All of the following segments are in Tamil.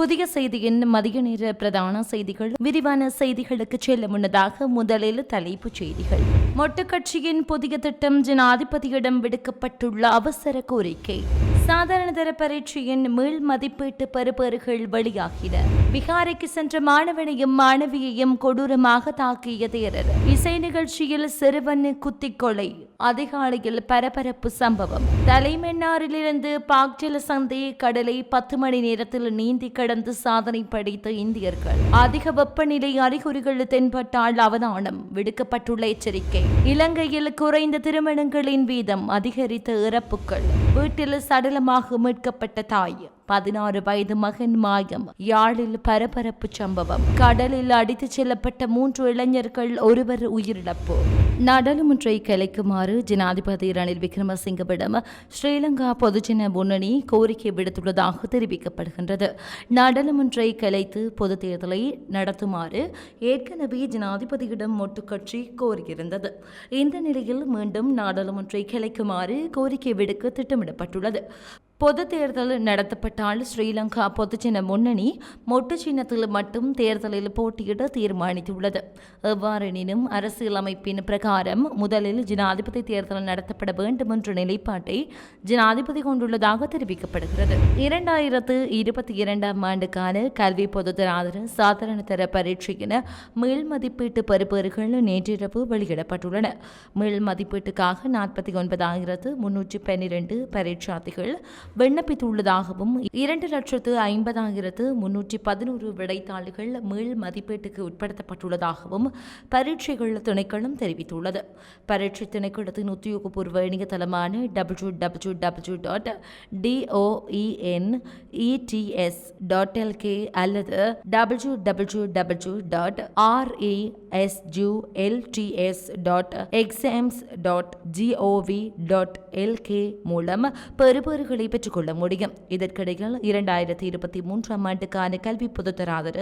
புதிய செய்தியின் மதிய நேர பிரதான செய்திகள். விரிவான செய்திகளுக்கு செல்ல முன்னதாக முதலில் தலைப்புச் செய்திகள். மொட்டு கட்சியின் புதிய திட்டம் ஜனாதிபதியிடம் விடுக்கப்பட்டுள்ள அவசர கோரிக்கை. சாதாரண தர பரீட்சையின் மீள் மதிப்பீட்டு பெறுபேறுகள் வெளியாகின. விகாரைக்கு சென்ற மாணவனையும் மாணவியையும் கொடூரமாக தாக்கிய தேரர். இசை நிகழ்ச்சியில் சிறுவன் குத்திக் கொலை. அதிகாலையில் பரபரப்பு சம்பவம். தலைமன்னாரிலிருந்து பாக்ஜல சந்தை கடலை பத்து மணி நேரத்தில் நீந்தி கடந்து சாதனை படைத்த இந்தியர்கள். அதிக வெப்பநிலை அறிகுறிகள் தென்பட்டால் அவதானம் விடுக்கப்பட்டுள்ள எச்சரிக்கை. இலங்கையில் குறைந்த திருமணங்களின் வீதம் அதிகரித்த இறப்புகள். வீட்டில் சடலமாக மீட்கப்பட்ட தாய். பதினாறு வயது மகன் மாயம். யாழில் பரபரப்பு சம்பவம். கடலில் அடித்துச் செல்லப்பட்ட மூன்று இளைஞர்கள் ஒருவர் உயிரிழப்பு. நாடாளுமன்றை கலைக்குமாறு ஜனாதிபதி ரணில் விக்ரமசிங்கவிடம் ஸ்ரீலங்கா பொதுஜன முன்னணி கோரிக்கை விடுத்துள்ளதாக தெரிவிக்கப்படுகின்றது. நாடாளுமன்றை கலைத்து பொது தேர்தலை நடத்துமாறு ஏற்கனவே ஜனாதிபதியிடம் மொட்டுக்கட்சி கோரியிருந்தது. இந்த நிலையில் மீண்டும் நாடாளுமன்றை கலைக்குமாறு கோரிக்கை விடுக்க திட்டமிடப்பட்டுள்ளது. பொது தேர்தல் நடத்தப்பட்டால் ஸ்ரீலங்கா பொதுஜன முன்னணி மொட்டு சின்னத்தில் மட்டும் தேர்தலில் போட்டியிட தீர்மானித்துள்ளது. எவ்வாறெனினும் அரசியலமைப்பின் பிரகாரம் முதலில் ஜனாதிபதி தேர்தல் நடத்தப்பட வேண்டும் என்ற நிலைப்பாட்டை ஜனாதிபதி கொண்டுள்ளதாக தெரிவிக்கப்படுகிறது. இரண்டாயிரத்து இருபத்தி இரண்டாம் ஆண்டுக்கான கல்வி பொதுத்தராதர சாதாரண தர பரீட்சையின மீள் மதிப்பீட்டு பெறுபேறுகள் நேற்றிரவு வெளியிடப்பட்டுள்ளன. மேல் மதிப்பீட்டுக்காக நாற்பத்தி ஒன்பதாயிரத்து முன்னூற்றி பன்னிரண்டு பரீட்சார்த்திகள் விண்ணப்பித்துள்ளதாகவும் இரண்டு லட்சத்து ஐம்பதாயிரத்து முன்னூற்றி பதினோரு விடைத்தாள்கள் மீள் மதிப்பீட்டுக்கு உட்படுத்தப்பட்டுள்ளதாகவும் பரீட்சைகள் திணைக்களம் தெரிவித்துள்ளது. பரீட்சை திணைக்களத்தின் உத்தியோகபூர்வ இணையதளமான W W W dot doenets dot LK அல்லது W W W dot results dot exams dot GOV dot LK மூலம் பெறுபவர்களை பெற்றுக்கொள்ள முடியும். இதற்கிடையில் இரண்டாயிரத்தி இருபத்தி மூன்றாம் ஆண்டுக்கான கல்வி பொதுத்தராதர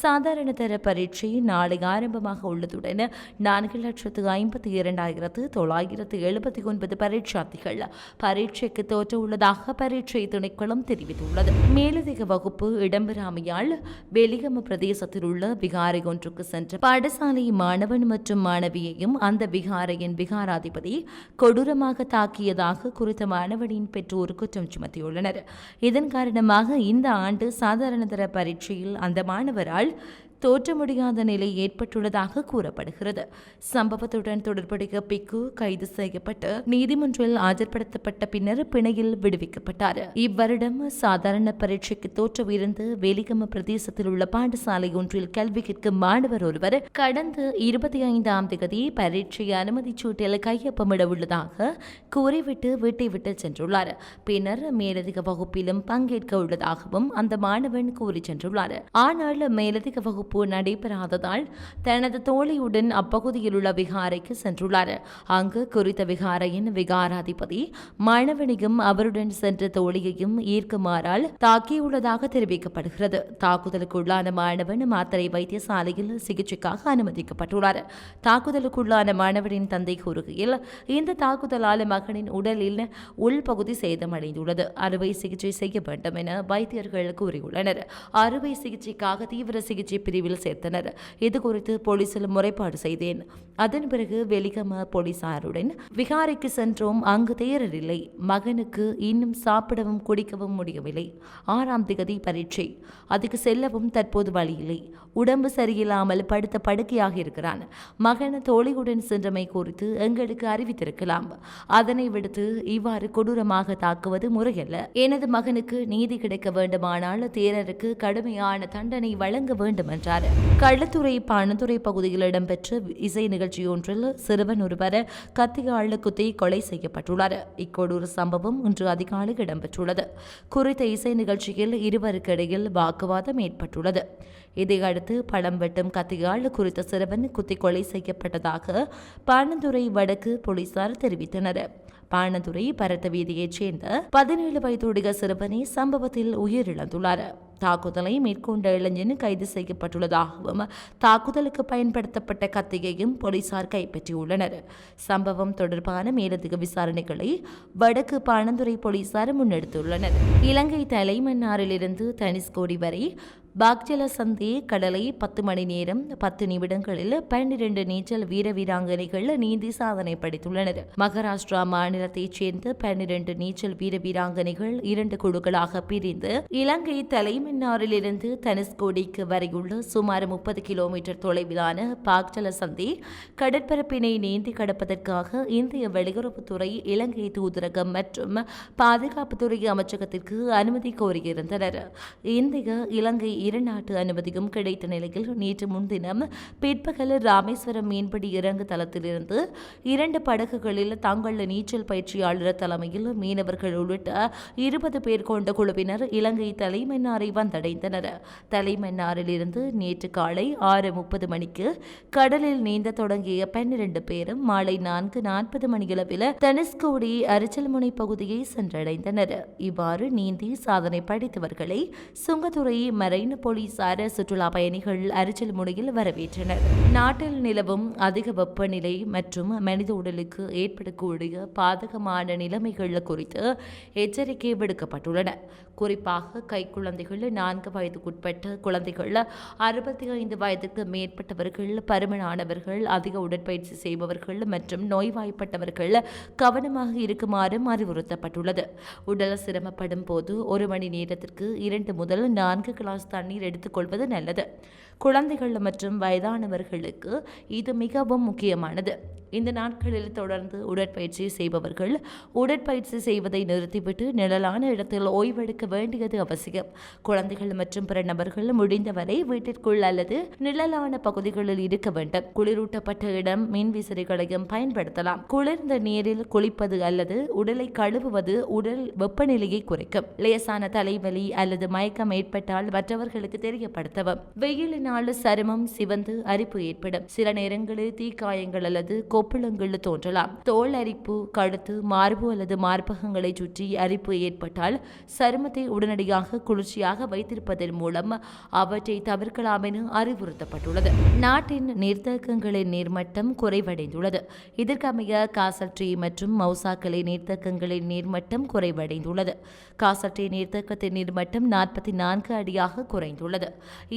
சாதாரண தர பரீட்சை நாளை ஆரம்பமாக உள்ளதுடன் நான்கு லட்சத்து ஐம்பத்தி இரண்டாயிரத்து தொள்ளாயிரத்து எழுபத்தி ஒன்பது பரீட்சார்த்திகள் பரீட்சைக்கு தோற்ற உள்ளதாக பரீட்சை திணைக்களம் தெரிவித்துள்ளது. மேலதிக வகுப்பு இடம்பெறாமையால் வெலிகம பிரதேசத்தில் உள்ள விகாரை ஒன்றுக்கு சென்ற பாடசாலை மாணவன் மற்றும் மாணவியையும் அந்த விகாரையின் விகாராதிபதி கொடூரமாக தாக்கியதாக குறித்த மாணவனின் பெற்றோர் குற்றம் சுமத்தியுள்ளனர் இதன் காரணமாக இந்த ஆண்டு சாதாரண தர பரீட்சையில் அந்த மாணவரால் தோற்ற முடியாத நிலை ஏற்பட்டுள்ளதாக கூறப்படுகிறது. சம்பவத்துடன் தொடர்புடைய பிக்கு கைது செய்யப்பட்டு நீதிமன்றில் ஆஜர்படுத்தப்பட்ட பின்னர் பிணையில் விடுவிக்கப்பட்டார். இவ்வருடம் சாதாரண பரீட்சைக்கு தோற்றவிருந்து வேலிகம பிரதேசத்தில் உள்ள பாடசாலை ஒன்றில் கல்வி கற்கும் மாணவர் ஒருவர் கடந்த இருபத்தி ஐந்தாம் தேதி பரீட்சை அனுமதி சீட்டில் கையொப்பமிட உள்ளதாக கூறிவிட்டு வீட்டை விட்டு சென்றுள்ளார். பின்னர் மேலதிக வகுப்பிலும் பங்கேற்க உள்ளதாகவும் அந்த மாணவன் கூறி சென்றுள்ளார். ஆனால் மேலதிக வகுப்பு வகுப்பு நடைபெறாததால் தனது தோழியுடன் அப்பகுதியில் உள்ள விகாரைக்கு சென்றுள்ளார். அங்கு குறித்த விகாரையின் விகாராதிபதி மாணவனையும் அவருடன் சென்ற தோழியையும் ஈர்க்குமாறால் தாக்கியுள்ளதாக தெரிவிக்கப்படுகிறது. தாக்குதலுக்குள்ளான மாணவன் மாத்தரை வைத்தியசாலையில் சிகிச்சைக்காக அனுமதிக்கப்பட்டுள்ளார். தாக்குதலுக்குள்ளான மாணவனின் தந்தை கூறுகையில் இந்த தாக்குதலால் மகனின் உடலில் உள்பகுதி சேதமடைந்துள்ளது. அறுவை சிகிச்சை செய்ய வேண்டும் என வைத்தியர்கள் கூறியுள்ளனர். அறுவை சிகிச்சைக்காக தீவிர சிகிச்சை பிரிவு பிரிவில் சேர்த்தனர். இது குறித்து போலீசில் முறைப்பாடு செய்தேன். அதன் பிறகு வெலிகம போலீசாருடன் விகாரைக்கு சென்றோம். அங்கு தேரரில்லை. மகனுக்கு இன்னும் சாப்பிடவும் குடிக்கவும் முடியவில்லை. ஆறாம் திகதி பரீட்சை. அதுக்கு செல்லவும் தற்போது வழியில்லை. உடம்பு சரியில்லாமல் படுத்த படுக்கையாக இருக்கிறான் மகன் தோழியுடன் சென்றமை குறித்து எங்களுக்கு அறிவித்திருக்கலாம். அதனை விடுத்து இவ்வாறு கொடூரமாக தாக்குவது முறையல்ல. எனது மகனுக்கு நீதி கிடைக்க வேண்டுமானால் தேரருக்கு கடுமையான தண்டனை வழங்க வேண்டும் என்றார் கள்ளத்துறை பானதுறை பகுதியில் இடம்பெற்ற இசை நிகழ்ச்சியொன்றில் சிறுவன் ஒருவர் கத்தியாள் குத்தி கொலை செய்யப்பட்டுள்ளார். இக்கொடூர சம்பவம் இன்று அதிகாலை இடம்பெற்றுள்ளது. குறித்த இசை நிகழ்ச்சியில் இருவருக்கு இடையில் வாக்குவாதம் ஏற்பட்டுள்ளது. இதையடுத்து பழம் வெட்டும் கத்தியால் குறித்த சிறுவன் குத்தி கொலை செய்யப்பட்டதாக பானதுறை வடக்கு போலீசார் தெரிவித்தனர். பானதுரை பரத்த வீதியைச் சேர்ந்த பதினேழு வயதுடைய சிறுவனை சம்பவத்தில் உயிரிழந்துள்ளார். தாக்குதலை மேற்கொண்ட இளைஞன் கைது செய்யப்பட்டுள்ளதாகவும் தாக்குதலுக்கு பயன்படுத்தப்பட்ட கத்தியையும் போலீசார் கைப்பற்றியுள்ளனர். சம்பவம் தொடர்பான மேலதிக விசாரணைகளை வடக்கு பாணந்துறை போலீசார் முன்னெடுத்துள்ளனர். இலங்கை தலைமன்னாரிலிருந்து தனிஸ்கோடி வரை பாக்ஜல சந்தி கடலை பத்து மணி நேரம் பத்து நிமிடங்களில் பன்னிரண்டு நீச்சல் வீர வீராங்கனைகள் நீந்தி சாதனை படைத்துள்ளனர். மகாராஷ்டிரா மாநிலத்தைச் சேர்ந்த பன்னிரண்டு நீச்சல் வீர வீராங்கனைகள் இரண்டு குழுக்களாக பிரிந்து இலங்கை தலைமன்னாரிலிருந்து தனுஷ்கோடிக்கு வரையுள்ள சுமார் முப்பது கிலோமீட்டர் தொலைவிலான பாக்ஜல சந்தி கடற்பரப்பினை நீந்தி கடப்பதற்காக இந்திய வெளியுறவுத்துறை இலங்கை தூதரகம் மற்றும் பாதுகாப்புத்துறை அமைச்சகத்திற்கு அனுமதி கோரியிருந்தனர். இந்திய இலங்கை இருநாட்டு அனுமதியும் கிடைத்த நிலையில் நேற்று முன்தினம் பிற்பகல் ராமேஸ்வரம் மீன்பிடி இறங்கு தளத்திலிருந்து இரண்டு படகுகளில் தங்கள் நீச்சல் பயிற்சியாளர் தலைமையில் மீனவர்கள் உள்ளிட்ட இருபது பேர் கொண்ட குழுவினர் இலங்கை தலைமன்னாரை வந்தடைந்தனர். தலைமன்னாரிலிருந்து நேற்று காலை ஆறு முப்பது மணிக்கு கடலில் நீந்த தொடங்கிய பன்னிரண்டு பேரும் மாலை நான்கு நாற்பது மணியளவில் தனுஷ்கோடி அரிச்சல்முனை பகுதியை சென்றடைந்தனர். இவ்வாறு நீந்தி சாதனை படைத்தவர்களை சுங்கத்துறை மரைன் போலீசார் சுற்றுலா பயணிகள் அரிச்சல் முனையில் வரவேற்றனர். நாட்டில் நிலவும் அதிக வெப்பநிலை மற்றும் மனித உடலுக்கு ஏற்படக்கூடிய பாதகமான நிலைமைகள் குறித்து எச்சரிக்கை விடுக்கப்பட்டுள்ளன. குறிப்பாக கைக்குழந்தைகள் நான்கு வயதுக்குட்பட்ட குழந்தைகள் அறுபத்தி ஐந்து வயதுக்கு மேற்பட்டவர்கள் பருமனானவர்கள் அதிக உடற்பயிற்சி செய்பவர்கள் மற்றும் நோய்வாய்ப்பட்டவர்கள் கவனமாக இருக்குமாறும் அறிவுறுத்தப்பட்டுள்ளது. உடல் சிரமப்படும் போது ஒரு மணி நேரத்திற்கு இரண்டு முதல் நான்கு கிளாஸ் தண்ணீர் எடுத்துக்கொள்வது நல்லது. குழந்தைகள் மற்றும் வயதானவர்களுக்கு இது மிகவும் முக்கியமானது. இந்த நாட்களில் தொடர்ந்து உடற்பயிற்சி செய்பவர்கள் உடற்பயிற்சி செய்வதை நிறுத்திவிட்டு நிழலான இடத்தில் ஓய்வெடுக்க வேண்டியது அவசியம். குழந்தைகள் மற்றும் பிற நபர்கள் முடிந்தவரை வீட்டிற்குள் அல்லது நிழலான பகுதிகளில் இருக்க வேண்டும். குளிரூட்டப்பட்ட இடம் மின் விசிறிகளையும் பயன்படுத்தலாம். குளிர்ந்த நீரில் குளிப்பது அல்லது உடலை கழுவுவது உடல் வெப்பநிலையை குறைக்கும். லேசான தலைவலி அல்லது மயக்கம் ஏற்பட்டால் மற்றவர்களுக்கு தெரியப்படுத்தவும். வெயிலின் நாலு சருமம் சிவந்து அரிப்பு ஏற்படும். சில நேரங்களில் தீக்காயங்கள் அல்லது கொப்புளங்கள் தோன்றலாம். தோல் அரிப்பு கழுத்து மார்பு அல்லது மார்பகங்களை சுற்றி அரிப்பு ஏற்பட்டால் சருமத்தை உடனடியாக குளிர்ச்சியாக வைத்திருப்பதன் மூலம் அவற்றை தவிர்க்கலாம் என அறிவுறுத்தப்பட்டுள்ளது. நாட்டின் நீர்த்தேக்கங்களின் நீர்மட்டம் குறைவடைந்துள்ளது. இதற்கமைய காசற்றி மற்றும் மௌசாக்கலை நீர்த்தேக்கங்களின் நீர்மட்டம் குறைவடைந்துள்ளது. காசற்றி நீர்த்தேக்கத்தின் நீர்மட்டம் நாற்பத்தி நான்கு அடியாக குறைந்துள்ளது.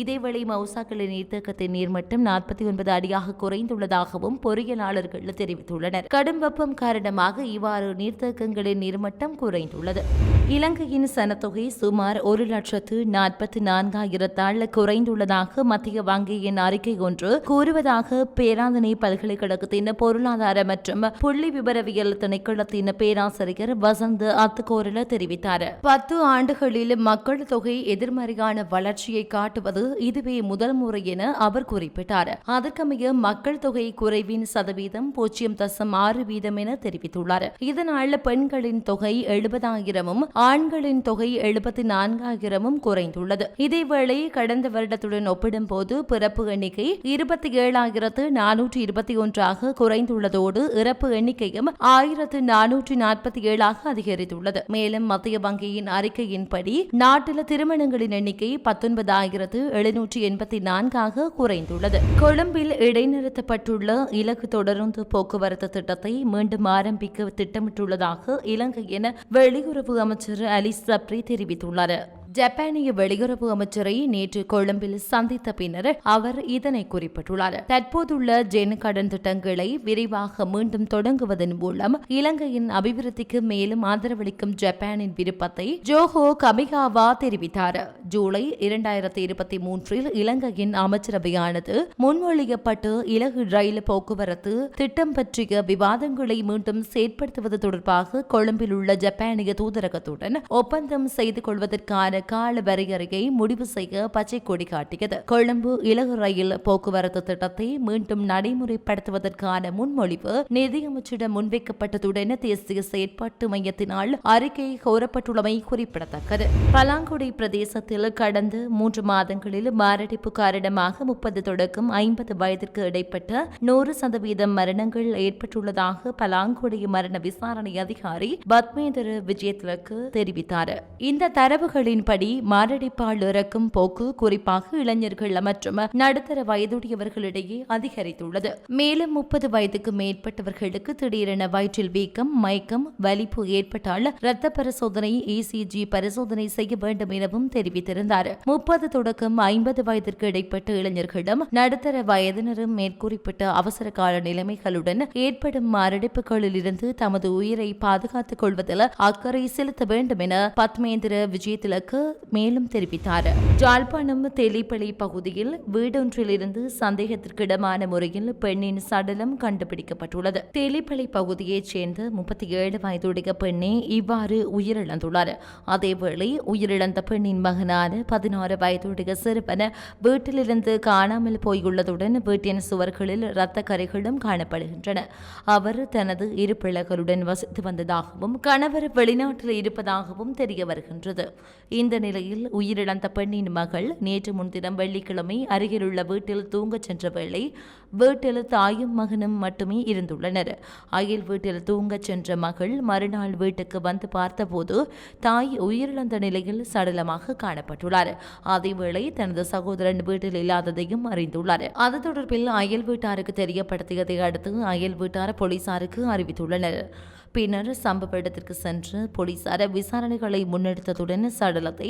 இதேவேளை மௌசாக்கலை நீர்த்தேக்கத்தின் நீர்மட்டம் நாற்பத்தி ஒன்பது அடியாக குறைந்துள்ளதாகவும் பொறியியலாளர்கள் தெரிவித்துள்ளனர். கடும் வெப்பம் காரணமாக இவ்வாறு நீர்த்தேக்கங்களின் நீர்மட்டம் குறைந்துள்ளது. இலங்கையின் சனத்தொகை சுமார் ஒரு லட்சத்து நாற்பத்தி நான்காயிரத்தால் குறைந்துள்ளதாக மத்திய வங்கியின் அறிக்கை ஒன்று கூறுவதாக பேராதனை பல்கலைக்கழகத்தின் பொருளாதார மற்றும் புள்ளி விவரவியல் திணைக்களத்தின் பேராசிரியர் வசந்த் அத்துக்கோரல தெரிவித்தார். பத்து ஆண்டுகளில் மக்கள் தொகை எதிர்மறையான வளர்ச்சியை காட்டுவது இதுவே முதல் முறை என அவர் குறிப்பிட்டார். அதற்கமைய மக்கள் தொகை குறைவின் சதவீதம் பூஜ்ஜியம் தசம் ஆறு வீதம் என தெரிவித்துள்ளார். இதனால் பெண்களின் தொகை எழுபதாயிரமும் ஆண்களின் தொகை எழுபத்தி நான்காயிரமும் குறைந்துள்ளது. இதேவேளை கடந்த வருடத்துடன் ஒப்பிடும்போது பிறப்பு எண்ணிக்கை இருபத்தி ஏழாயிரத்து நானூற்றி இருபத்தி ஒன்றாக குறைந்துள்ளதோடு இறப்பு எண்ணிக்கையும் ஆயிரத்து நானூற்றி நாற்பத்தி ஏழாக அதிகரித்துள்ளது. மேலும் மத்திய வங்கியின் அறிக்கையின்படி நாட்டில் திருமணங்களின் எண்ணிக்கை பத்தொன்பதாயிரத்து எழுநூற்றி எண்பத்தி நான்காக குறைந்துள்ளது. கொழும்பில் இடைநிறுத்தப்பட்டுள்ள இலக்கு தொடருந்து போக்குவரத்து திட்டத்தை மீண்டும் ஆரம்பிக்க திட்டமிட்டுள்ளதாக இலங்கையின் வெளியுறவு அமைச்சர் அலி சப்ரி தெரிவித்துள்ளார். ஜப்பானிய வெளியுறவு அமைச்சரை நேற்று கொழும்பில் சந்தித்த பின்னர் அவர் இதனை குறிப்பிட்டுள்ளார். தற்போதுள்ள ஜென் கடன் திட்டங்களை விரைவாக மீண்டும் தொடங்குவதன் மூலம் இலங்கையின் அபிவிருத்திக்கு மேலும் ஆதரவளிக்கும் ஜப்பானின் விருப்பத்தை ஜோஹோ கமிகாவா தெரிவித்தார். ஜூலை இரண்டாயிரத்தி இருபத்தி மூன்றில் இலங்கையின் அமைச்சரவையானது முன்மொழியப்பட்டு இலகு ரயில் போக்குவரத்து திட்டம் பற்றிய விவாதங்களை மீண்டும் செயற்படுத்துவது தொடர்பாக கொழும்பில் உள்ள ஜப்பானிய தூதரகத்துடன் ஒப்பந்தம் செய்து கொள்வதற்கான கால வரையறையை முடிவு செய்ய பச்சை கொடி காட்டியது. கொழும்பு இலகு ரயில் போக்குவரத்து திட்டத்தை மீண்டும் நடைமுறைப்படுத்துவதற்கான முன்மொழிவு நிதியமைச்சிடம் முன்வைக்கப்பட்டதுடன் தேசிய செயற்பாட்டு மையத்தினால் அறிக்கை கோரப்பட்டுள்ளமை குறிப்பிடத்தக்கது. பலாங்குடி பிரதேசத்தில் கடந்த மூன்று மாதங்களில் மாரடைப்பு காரணமாக முப்பது தொடக்கம் ஐம்பது வயதிற்கு இடைப்பட்ட நூறு சதவீதம் மரணங்கள் ஏற்பட்டுள்ளதாக பலாங்குடி மரண விசாரணை அதிகாரி பத்மேந்திர விஜயத்திற்கு தெரிவித்தார். இந்த தரவுகளின் முறைப்படி மாரடைப்பால் இறக்கும் போக்கு குறிப்பாக இளைஞர்கள் மற்றும் நடுத்தர வயதுடையவர்களிடையே அதிகரித்துள்ளது. மேலும் முப்பது வயதுக்கு மேற்பட்டவர்களுக்கு திடீரென வயிற்றில் வீக்கம் மயக்கம் வலிப்பு ஏற்பட்டால் இரத்த பரிசோதனை இசிஜி பரிசோதனை செய்ய வேண்டும் எனவும் தெரிவித்திருந்தார். முப்பது தொடக்கம் ஐம்பது வயதிற்கு இடைப்பட்ட இளைஞர்களிடம் நடுத்தர வயதினரும் மேற்குறிப்பிட்ட அவசர கால நிலைமைகளுடன் ஏற்படும் மாரடைப்புகளில் இருந்து தமது உயிரை பாதுகாத்துக் கொள்வதில் அக்கறை செலுத்த வேண்டும் என பத்மேந்திர விஜயதிலக்கு மேலும் தெரிவித்தார். ஜாழ்ப்பாணம் தெலிப்பளை பகுதியில் வீடொன்றிலிருந்து சந்தேகத்திற்கிடமான முறையில் பெண்ணின் சடலம் கண்டுபிடிக்கப்பட்டுள்ளது. தெலிப்பளை பகுதியைச் சேர்ந்த முப்பத்தி ஏழு வயதுடைய பெண்ணே இவ்வாறு உயிரிழந்துள்ளார். அதேவேளை உயிரிழந்த பெண்ணின் மகனான பதினாறு வயதுடைய சிறுவன் வீட்டிலிருந்து காணாமல் போயுள்ளதுடன் வீட்டின் சுவர்களில் இரத்த கரைகளும் காணப்படுகின்றன. அவர் தனது இரு பிள்ளைகளுடன் வசித்து வந்ததாகவும் கணவர் வெளிநாட்டில் இருப்பதாகவும் தெரிய வருகின்றது இந்த நிலையில் உயிரிழந்த பெண்ணின் மகள் நேற்று முன்தினம் வெள்ளிக்கிழமை அருகிலுள்ள வீட்டில் தூங்கச் சென்ற வேளை வீட்டில் தாயும் மகனும் மட்டுமே இருந்துள்ளனர். அயல் வீட்டில் தூங்கச் சென்ற மகள் மறுநாள் வீட்டுக்கு வந்து பார்த்தபோது தாய் உயிரிழந்த நிலையில் சடலமாக காணப்பட்டுள்ளார். அதேவேளை தனது சகோதரன் வீட்டில் இல்லாததையும் அறிந்துள்ளார். அது தொடர்பில் அயல் வீட்டாருக்கு தெரியப்படுத்தியதை அடுத்து அயல் வீட்டார் போலீசாருக்கு அறிவித்துள்ளனர். பின்னர் சம்பவ இடத்திற்கு சென்று போலீசார் விசாரணைகளை முன்னெடுத்ததுடன் சடலத்தை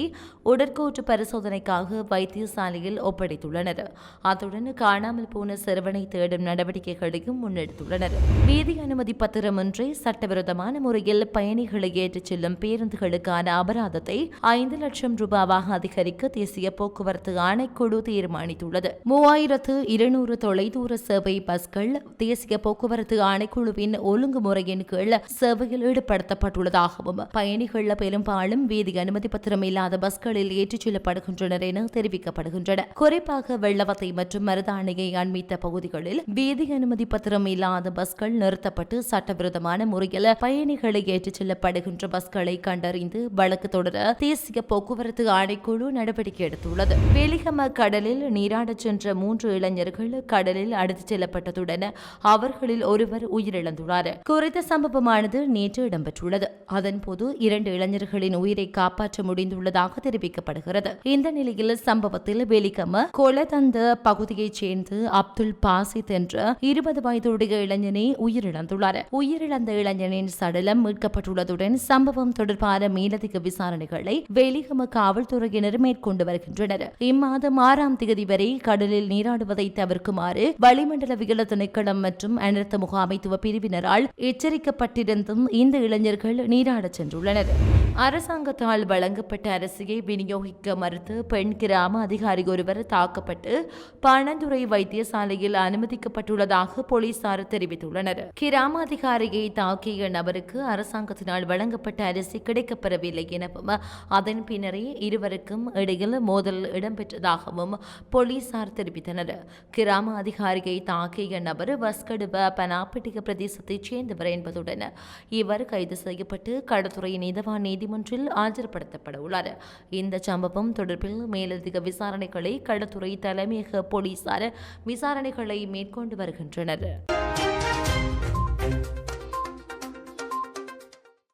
உடற்கூற்று பரிசோதனைக்காக வைத்தியசாலையில் ஒப்படைத்துள்ளனர். அத்துடன் காணாமல் போன சிறுவனை தேடும் நடவடிக்கைகளையும் முன்னெடுத்துள்ளனர். வீதி அனுமதி பத்திரமின்றி சட்டவிரோதமான முறையில் பயணிகளை ஏற்றிச் செல்லும் பேருந்துகளுக்கான அபராதத்தை ஐந்து லட்சம் ரூபாவாக அதிகரிக்க தேசிய போக்குவரத்து ஆணைக்குழு தீர்மானித்துள்ளது. மூவாயிரத்து இருநூறு தொலைதூர சேவை பஸ்கள் தேசிய போக்குவரத்து ஆணைக்குழுவின் ஒழுங்குமுறையின் கீழ் சேவையில் ஈடுபடுத்தப்பட்டுள்ளதாகவும் பயணிகள் பெரும்பாலும் வீதி அனுமதி பத்திரம் இல்லாத பஸ்களில் ஏற்றிச் செல்லப்படுகின்றனர் என தெரிவிக்கப்படுகின்றன. குறிப்பாக வெள்ளவத்தை மற்றும் மருதாணையை அண்மித்த பகுதிகளில் வீதி அனுமதி பத்திரம் இல்லாத பஸ்கள் நிறுத்தப்பட்டு சட்டவிரோதமான முறையில் பயணிகளை ஏற்றிச் செல்லப்படுகின்ற பஸ்களை கண்டறிந்து வழக்கு தொடர தேசிய போக்குவரத்து ஆணைக்குழு நடவடிக்கை எடுத்துள்ளது. வெளிகம கடலில் நீராடச் சென்ற மூன்று இளைஞர்கள் கடலில் அடித்துச் செல்லப்பட்டதுடன் அவர்களில் ஒருவர் உயிரிழந்துள்ளார். குறித்த சம்பவமானது நேற்று இடம்பெற்றுள்ளது. அதன்போது இரண்டு இளைஞர்களின் உயிரை காப்பாற்ற முடிந்துள்ளதாக தெரிவிக்கப்படுகிறது. இந்த நிலையில் சம்பவத்தில் வெலிகம கொலதந்த பகுதியைச் சேர்ந்து அப்துல் பாசித் என்ற இருபது வயதுடைய இளைஞனை உயிரிழந்துள்ளார். உயிரிழந்த இளைஞனின் சடலம் மீட்கப்பட்டுள்ளதுடன் சம்பவம் தொடர்பான மேலதிக விசாரணைகளை வெலிகம காவல்துறையினர் மேற்கொண்டு வருகின்றனர். இம்மாதம் ஆறாம் தேதி வரை கடலில் நீராடுவதை தவிர்க்குமாறு வளிமண்டலவியல் திணைக்களம் மற்றும் அனர்த்த முகாமைத்துவ பிரிவினரால் எச்சரிக்கப்பட்டிருந்த இருந்தும் இந்த இளைஞர்கள் நீராடச் சென்றுள்ளனர். அரசாங்கத்தால் வழங்கப்பட்ட அரசியை விநியோகிக்க மறுத்து பெண் கிராம அதிகாரி ஒருவர் தாக்கப்பட்டு பணந்துறை வைத்தியசாலையில் அனுமதிக்கப்பட்டுள்ளதாக போலீசார் தெரிவித்துள்ளனர். கிராம அதிகாரியை தாக்கிய நபருக்கு அரசாங்கத்தினால் வழங்கப்பட்ட அரிசி கிடைக்கப்பெறவில்லை எனவும் அதன் பின்னரே இருவருக்கும் இடையில் மோதல் இடம்பெற்றதாகவும் போலீசார் தெரிவித்தனர். கிராம அதிகாரியை தாக்கிய நபர் வஸ்கடுவ பனாப்பிட்டிக பிரதேசத்தைச் சேர்ந்தவர் என்பதுடன் இவர் கைது செய்யப்பட்டு கடற்துறை இதவான் நீதிமன்றில் ஆஜர்படுத்தப்பட உள்ளார் இந்த சம்பவம் தொடர்பில் மேலதிக விசாரணைகளை கடற்துறை தலைமையக போலீசார் விசாரணைகளை மேற்கொண்டு வருகின்றனர்.